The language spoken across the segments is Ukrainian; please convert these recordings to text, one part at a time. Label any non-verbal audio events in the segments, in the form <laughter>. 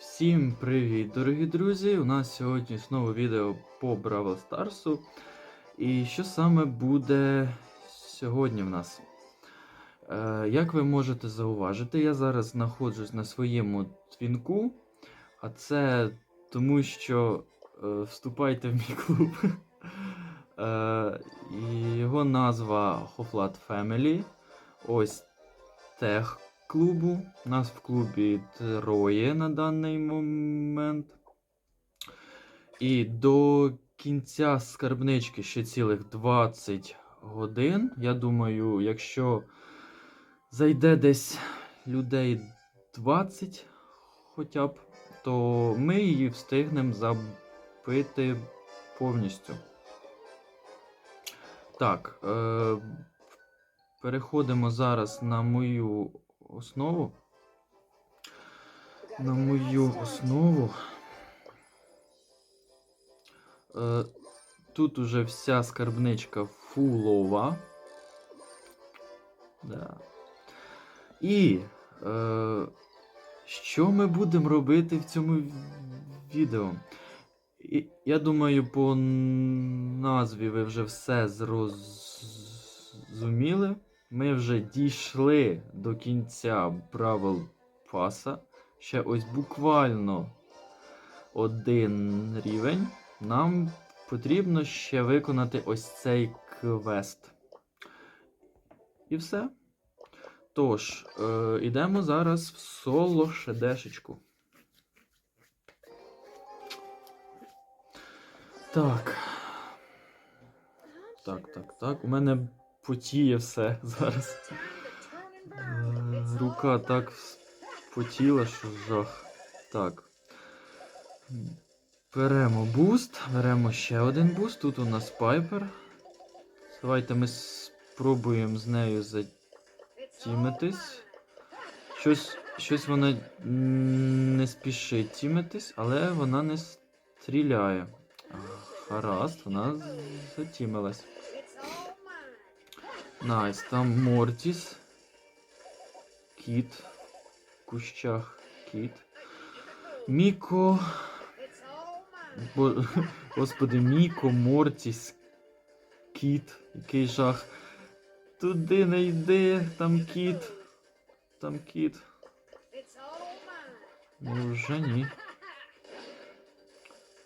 Всім привіт, дорогі друзі! У нас сьогодні знову відео по Бравл Старсу. І що саме буде сьогодні в нас? Е, як ви можете зауважити, я зараз знаходжусь на своєму твінку, а це тому, що е, вступайте в мій клуб. <laughs> Е, його назва Hoflat Family. Ось тех клубу. Нас в клубі троє на даний момент. І до кінця скарбнички ще цілих 20 годин. Я думаю, якщо зайде десь людей 20 хоча б, то ми її встигнемо забити повністю. Так, е, переходимо зараз на мою основу. На мою основу. Е, тут уже вся скарбничка фулова. Да. І е, що ми будемо робити в цьому відео? І, я думаю, по назві ви вже все зрозуміли. Ми вже дійшли до кінця правил паса. Ще ось буквально один рівень. Нам потрібно ще виконати ось цей квест. І все. Тож, е, йдемо зараз в соло шедешечку. Так. Так, так, так. У мене потіє все <laughs> зараз. Е, Рука так потіла, що жах. Так. Беремо буст, беремо ще один буст. Тут у нас пайпер. Давайте ми спробуємо з нею затімитись. Щось, щось вона не спішить тімитись, але вона не стріляє. Гаразд, вона затімилась. Найс, там Мортіс. Кіт. В кущах кіт. Міко. Бо... <laughs> Господи, Міко, Мортіс. Кіт. Який жах. Туди не йди, там кіт. Там кіт. Ну вже ні.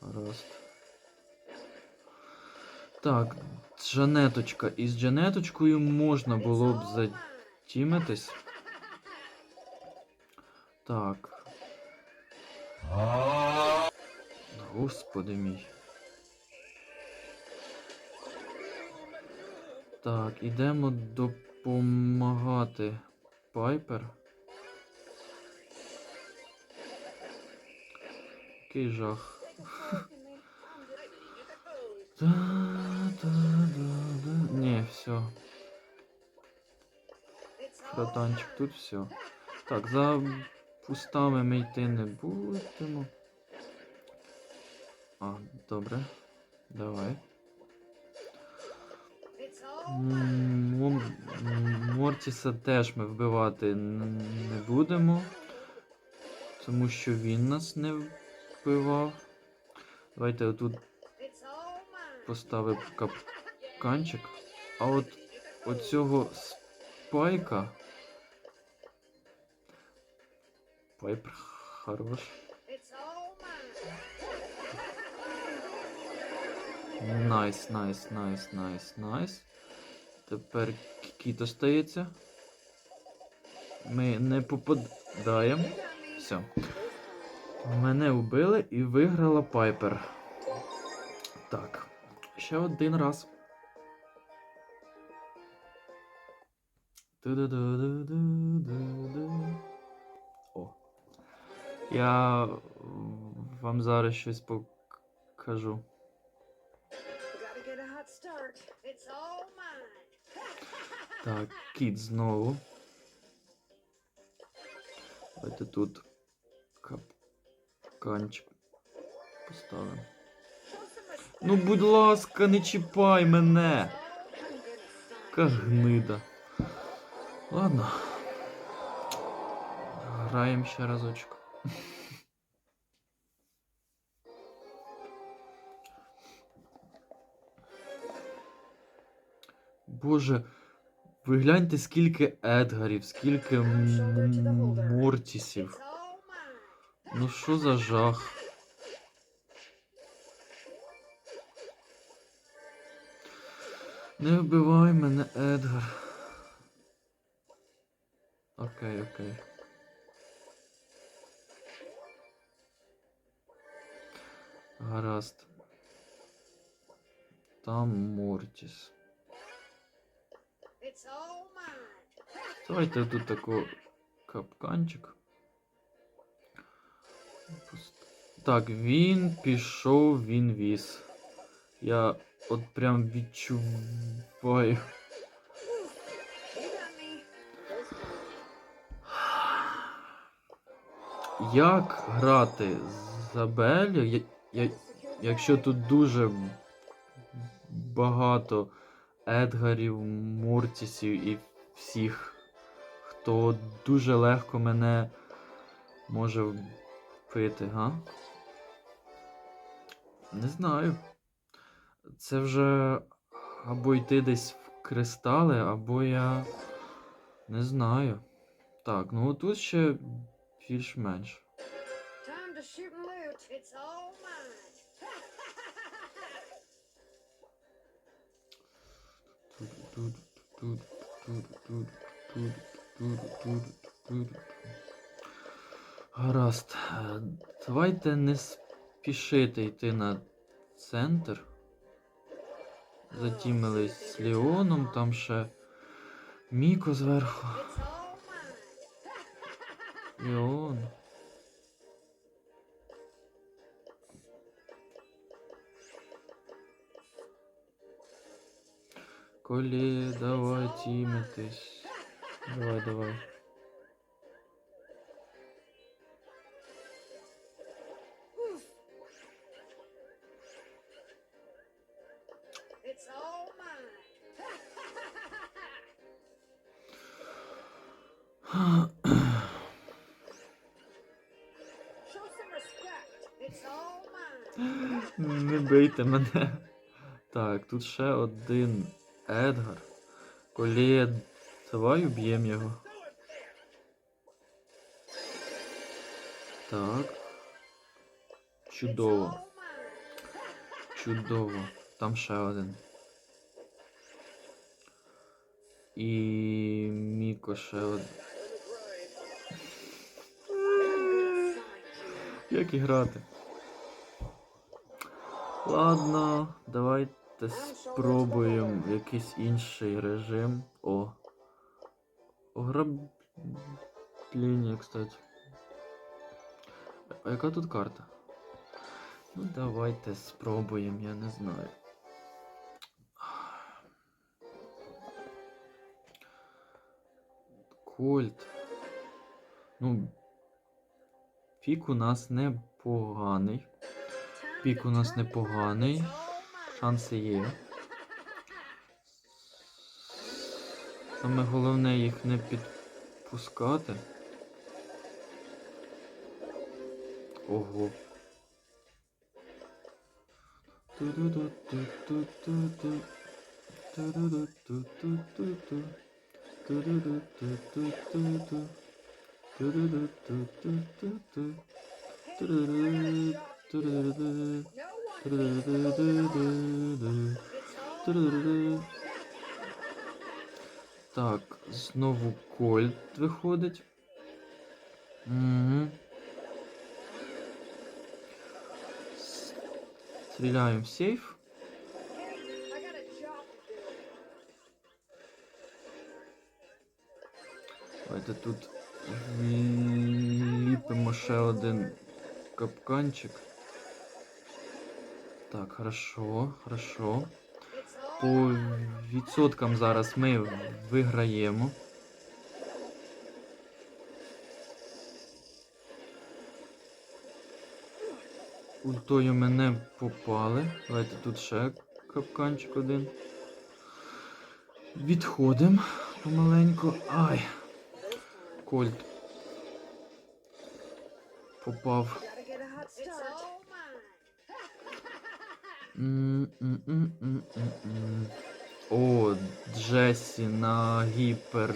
Гаразд. Так, Джанеточка. Із Джанеточкою можна було б затімитись. Так. Господи мій. Так, ідемо допомагати Пайпер. Який жах. <laughs> Да-да-да-да. Все. Братанчик, тут все. Так, за пустами ми йти не будемо. А, добре. Давай. Мортіса теж ми вбивати не будемо. Тому що він нас не вбивав. Давайте отут поставив капканчик. А от оцього спайка. Пайпер хорош. Найс, найс, найс, найс, найс. Тепер кіт остається. Ми не попадаємо. Все. Мене вбили і виграла Пайпер. Так. Ще один раз. О. Я вам зараз щось покажу. Так, кіт знову. Давайте тут капканчик поставимо. Ну, будь ласка, не чіпай мене. Яка гнида. Ладно. Граємо ще разочок. Боже, ви гляньте, скільки Едгарів, скільки Мортісів. Ну що за жах? Не вбивай мене, Едгар. Окей, окей. Гаразд. Там Мортіс. Давайте тут тако капканчик. Так, він пішов, він віз. Я от прям відчуваю. Як грати за Беллю, я, я, якщо тут дуже багато Едгарів, Мортісів і всіх, хто дуже легко мене може вбити, га? Не знаю. Це вже або йти десь в кристали, або я не знаю. Так, ну тут ще більш-менш. Гаразд. Давайте не спішити йти на центр. Затімились з Леоном, там ще Міко зверху. It's <laughs> some respect. It's all mine. Не бийте мене. Так, тут ще один Едгар. Колі, давай уб'ємо його. Так. Чудово. Чудово. Там ще один. І Міко ще один. Як і? Ладно, давайте спробуємо якийсь інший режим. О. Ограблення, кстати. А яка тут карта? Ну, давайте спробуємо, я не знаю. Кольт. Ну, пік у нас непоганий. Пік у нас непоганий. Шанси є. Саме головне їх не підпускати. Ого. Так, знову кольт виходить. Угу. Стріляємо в сейф. Давайте тут вліпимо ще один капканчик. Так, хорошо, хорошо. По відсоткам зараз ми виграємо. Ультою мене попали. Давайте тут ще капканчик один. Відходимо помаленьку. Ай! Кольт. Попав. О, Джесі на гіпер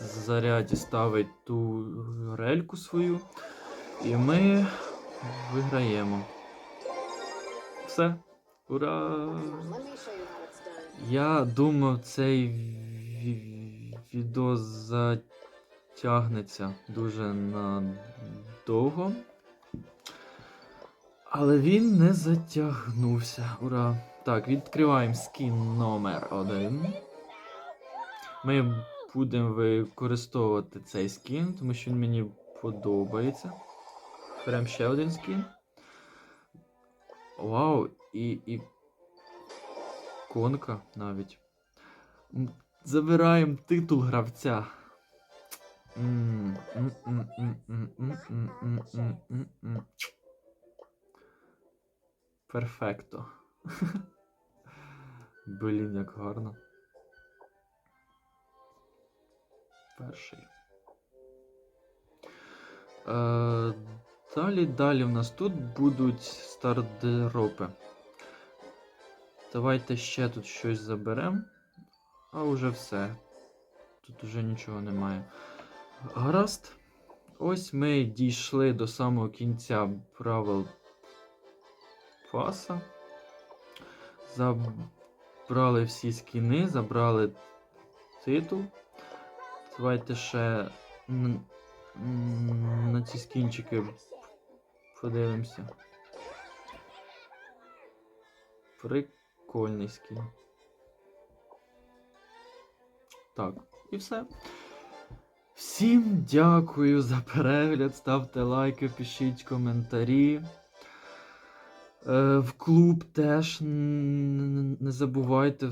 заряді ставить ту рельку свою. І ми виграємо. Все. Ура! Я думав, цей відео затягнеться дуже надовго. Але він не затягнувся. Ура! Так, відкриваємо скін номер один. Ми будемо використовувати цей скін, тому що він мені подобається. Беремо ще один скін. Вау, і, і конка навіть. Забираємо титул гравця. М, м, м, м, м, м, м, м, м. Перфекто. Блін, як гарно. Перший. Е, далі, далі в нас тут будуть стардропи. Давайте ще тут щось заберемо. А уже все. Тут уже нічого немає. Гаразд. Ось ми дійшли до самого кінця правил паса. Забрали всі скіни, забрали титул. Давайте ще на ці скінчики подивимося. Прикольний скін. Так, і все. Всім дякую за перегляд. Ставте лайки, пишіть коментарі. Е, в клуб теж не забувайте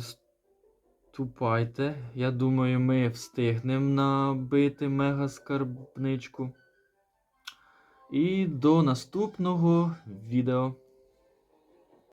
вступайте. Я думаю, ми встигнемо набити мега скарбничку. І до наступного відео.